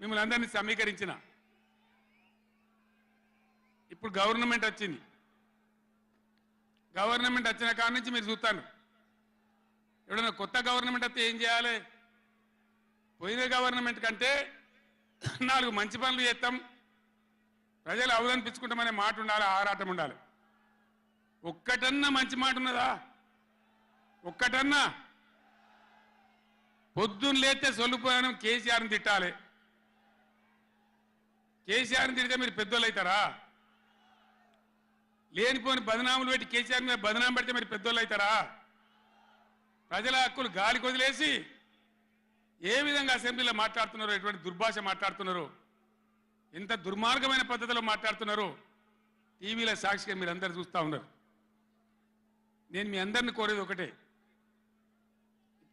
మిమ్మల్ని అందరినీ సమీకరించిన. ఇప్పుడు గవర్నమెంట్ వచ్చింది. గవర్నమెంట్ వచ్చిన కాడ నుంచి మీరు చూస్తాను ఎవడన్నా కొత్త గవర్నమెంట్ వస్తే ఏం చేయాలి? పోయిన గవర్నమెంట్ కంటే నాలుగు మంచి పనులు చేస్తాం ప్రజలు అవదనిపించుకుంటామనే మాట ఉండాలి ఆరాటం ఉండాలి. ఒక్కటన్నా మంచి మాట ఉన్నదా? ఒక్కటన్నా. పొద్దున్న లేతే సొల్లుపోయాను కేసీఆర్ని తిట్టాలి. కేసీఆర్ని తిడితే మీరు పెద్దోళ్ళు అవుతారా? లేనిపోని బదనాములు పెట్టి కేసీఆర్ మీద బదనాం పెడితే మీరు పెద్దోళ్ళు అవుతారా? ప్రజల హక్కులు గాలికి వదిలేసి ఏ విధంగా అసెంబ్లీలో మాట్లాడుతున్నారో ఎటువంటి దుర్భాష మాట్లాడుతున్నారు ఎంత దుర్మార్గమైన పద్ధతిలో మాట్లాడుతున్నారు టీవీలో సాక్షిగా మీరు అందరు చూస్తూ ఉన్నారు. నేను మీ అందరిని కోరేది ఒకటే.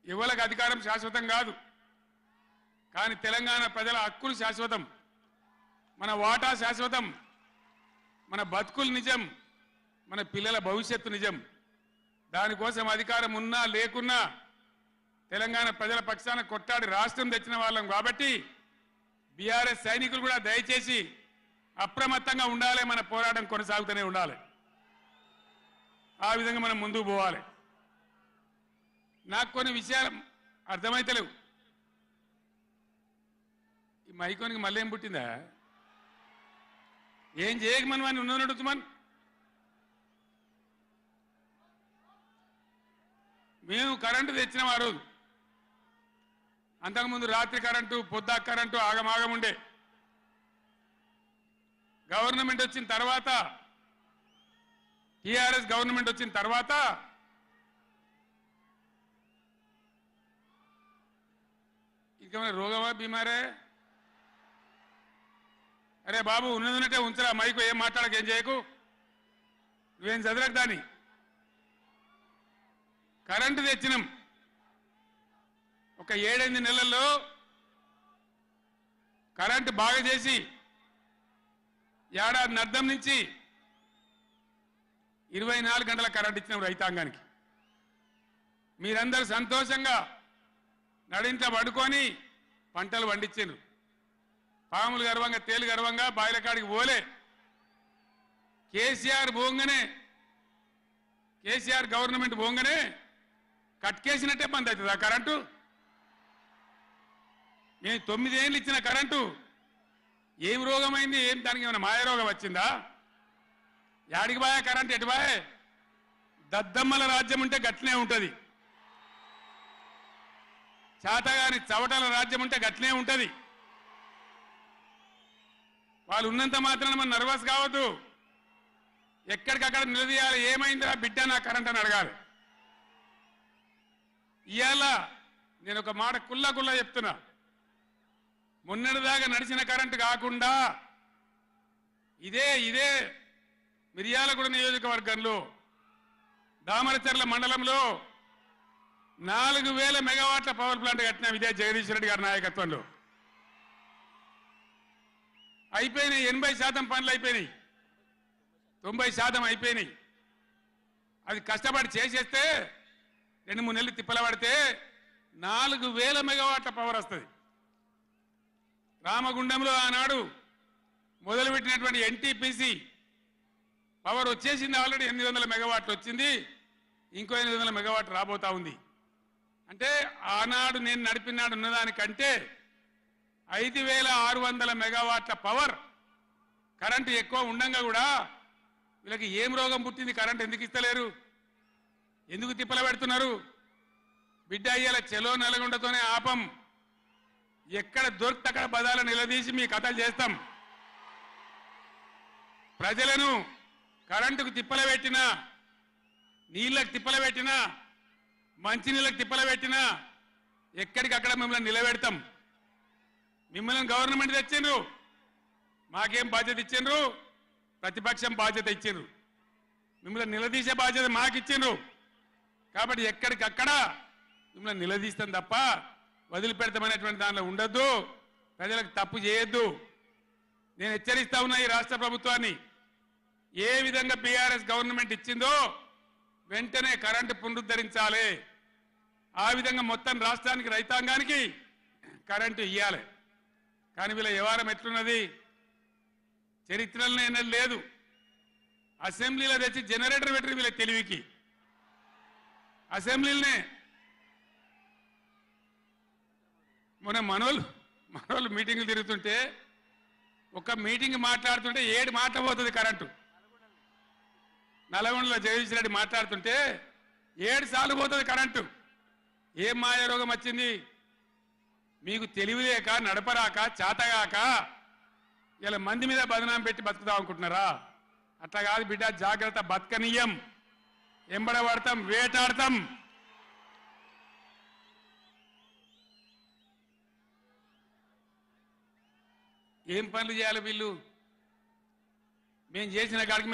ఎవరికి అధికారం శాశ్వతం కాదు. కానీ తెలంగాణ ప్రజల హక్కులు శాశ్వతం. మన వాటా శాశ్వతం మన బతుకులు నిజం మన పిల్లల భవిష్యత్తు నిజం. దానికోసం అధికారం ఉన్నా లేకున్నా తెలంగాణ ప్రజల పక్షాన కొట్టాడి రాష్ట్రం తెచ్చిన వాళ్ళం కాబట్టి బీఆర్ఎస్ సైనికులు కూడా దయచేసి అప్రమత్తంగా ఉండాలి మన పోరాటం కొనసాగుతూనే ఉండాలి. ఆ విధంగా మనం ముందుకు పోవాలి. నాకు కొన్ని విషయాలు అర్థమైతలేవు. ఈ మైకోనికి మళ్ళీ ఏం పుట్టిందా? ఏం చేయకమని వాడిని ఉన్నదని అడుగుతామని? మేము కరెంటు తెచ్చినాం ఆ రోజు. అంతకుముందు రాత్రి కరెంటు పొద్దా కరెంటు ఆగమాగం ఉండే. గవర్నమెంట్ వచ్చిన తర్వాత టిఆర్ఎస్ గవర్నమెంట్ వచ్చిన తర్వాత ఇంకేమైనా రోగమా బీమారే అరే బాబు ఉన్నదంటే ఉంచరా మైకు ఏం మాట్లాడక ఏం చేయకు. నువ్వేం చదరకు దాన్ని. కరెంటు తెచ్చినాం. ఒక ఏడెనిమిది నెలల్లో కరెంటు బాగా చేసి ఏడాది అర్థం నుంచి ఇరవై నాలుగు గంటల కరెంట్ ఇచ్చినాం రైతాంగానికి. మీరందరూ సంతోషంగా నడింట పడుకొని పంటలు పండించారు పాములు గర్వంగా తేలు గర్వంగా బాయిల కాడికి పోలే. కేసీఆర్ పోంగనే. కేసీఆర్ గవర్నమెంట్ పోంగనే. కట్కేసినట్టే బంద్ అవుతుంది. ఆ కరెంటు? మేము తొమ్మిదేళ్ళు ఇచ్చిన కరెంటు. ఏం రోగమైంది ఏం దానికి ఏమైనా మాయ రోగం వచ్చిందా? యాడికి బాయా కరెంట్ ఎటు బాయే దద్దమ్మల రాజ్యం ఉంటే గట్లనే ఉంటుంది. చాతగాని చవటల రాజ్యం ఉంటే గట్లనే ఉంటుంది. వాళ్ళు ఉన్నంత మాత్రాన మనం నర్వస్ కావద్దు. ఎక్కడికక్కడ నిలదీయాలి. ఏమైందిరా బిడ్డ నా కరెంట్ అని అడగాలి. ఇవాళ నేను ఒక మాట కుల్లా కుల్లా చెప్తున్నా. మొన్నటిదాకా నడిచిన కరెంటు కాకుండా ఇదే ఇదే మిర్యాలగూడ నియోజకవర్గంలో దామరచర్ల మండలంలో నాలుగు వేల మెగావాట్ల పవర్ ప్లాంట్ కట్టినాం ఇదే జగదీష్ రెడ్డి గారి నాయకత్వంలో. అయిపోయినాయి. ఎనభై శాతం పనులు అయిపోయినాయి. తొంభై శాతం అయిపోయినాయి. అది కష్టపడి చేసేస్తే రెండు మూడు నెలలు తిప్పల పడితే నాలుగు వేల మెగావాట్ల పవర్ వస్తుంది. రామగుండంలో ఆనాడు మొదలుపెట్టినటువంటి ఎన్టీపీసీ పవర్ వచ్చేసింది ఆల్రెడీ ఎనిమిది వందల మెగావాట్లు వచ్చింది. ఇంకో ఎనిమిది వందల మెగావాట్ రాబోతా ఉంది. అంటే ఆనాడు నేను నడిపినాడు ఉన్నదానికంటే ఐదు వేల ఆరు వందల మెగావాట్ల పవర్ కరెంటు ఎక్కువ ఉండంగా కూడా వీళ్ళకి ఏం రోగం పుట్టింది? కరెంట్ ఎందుకు ఇస్తలేరు? ఎందుకు తిప్పల పెడుతున్నారు బిడ్డ అయ్యేలా చెలో నల్గొండతోనే ఆపం. ఎక్కడ దొరికితే అక్కడ బదాలు నిలదీసి మీ కథలు చేస్తాం. ప్రజలను కరెంటుకు తిప్పల పెట్టినా నీళ్ళకి తిప్పల పెట్టినా మంచినీళ్ళకి తిప్పల పెట్టినా ఎక్కడికక్కడ మిమ్మల్ని నిలబెడతాం. మిమ్మల్ని గవర్నమెంట్ తెచ్చిండ్రు. మాకేం బాధ్యత ఇచ్చిండ్రు? ప్రతిపక్షం బాధ్యత ఇచ్చిండ్రు. మిమ్మల్ని నిలదీసే బాధ్యత మాకు ఇచ్చిండ్రు కాబట్టి ఎక్కడికక్కడ మిమ్మల్ని నిలదీస్తాం తప్ప వదిలిపెడతామనేటువంటి దానిలో ఉండొద్దు. ప్రజలకు తప్పు చేయొద్దు. నేను హెచ్చరిస్తా ఉన్నా ఈ రాష్ట్ర ప్రభుత్వాన్ని. ఏ విధంగా బీఆర్ఎస్ గవర్నమెంట్ ఇచ్చిందో వెంటనే కరెంటు పునరుద్ధరించాలి. ఆ విధంగా మొత్తం రాష్ట్రానికి రైతాంగానికి కరెంటు ఇవ్వాలి కానీ వీళ్ళ వ్యవహారం ఎట్లున్నది? చరిత్రలో ఎన్నడూ లేదు. అసెంబ్లీలో తెచ్చి జనరేటర్ పెట్టరు వీళ్ళ తెలివికి. అసెంబ్లీలనే. మొన్న మనోళ్ళు మనోళ్ళు మీటింగ్లు తిరుగుతుంటే ఒక మీటింగ్ మాట్లాడుతుంటే ఏడు మాట పోతుంది కరెంటు. నల్గొండలో జగదీష్ రెడ్డి మాట్లాడుతుంటే ఏడు సార్లు పోతుంది కరెంటు. ఏం మాయ రోగం వచ్చింది? మీకు తెలివి లేక నడపరాక చేతగాక ఇలా మంది మీద బదనాం పెట్టి బతుకుదాం అనుకుంటున్నారా? అట్లా కాదు బిడ్డ జాగ్రత్త బతకనీయం. ఎంబడబడతాం వేటాడతాం. ఏం పనులు చేయాలి వీళ్ళు? మేము చేసిన కాడికి